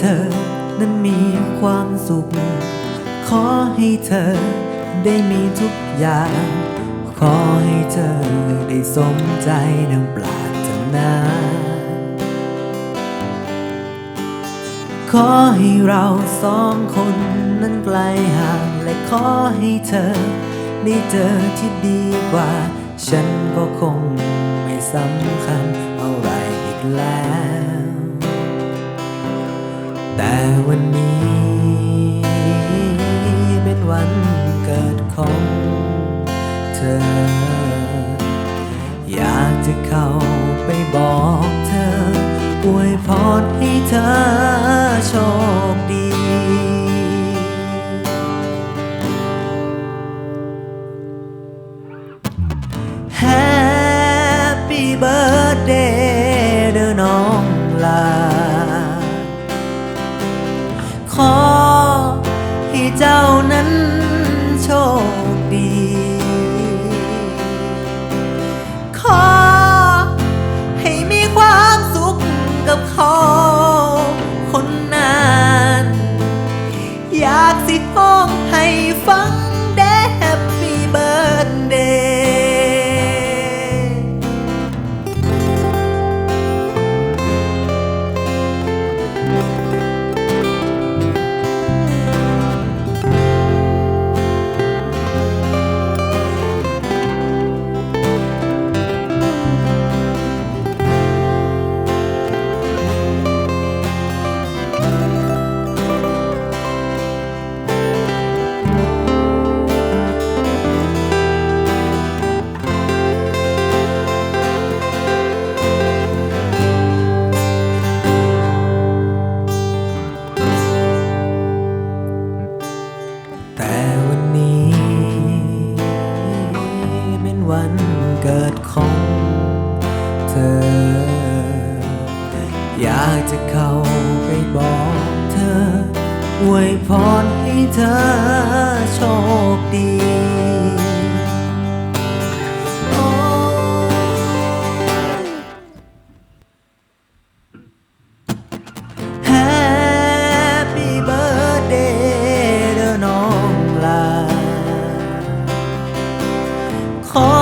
เธอนั้นมีความสุข ขอให้เธอได้มีทุกอย่าง ขอให้เธอได้สมใจดังปรารถนาขอให้เราสองคนนั้นไกลห่าง และขอให้เธอ ได้เจอที่ดีกว่า ฉันก็คงไม่สำคัญอะไรอีกแล้ว ธอ อยากจะเข้าไปบอกเธออวยพรให้เธอโชคดี Happy birthday เด้อน้องลา ขอให้เจ้านั้นโชค อยากจะเข้าไปบอกเธออวยพรให้เธอโชคดีโอ้ Happy birthday น้องลาขอ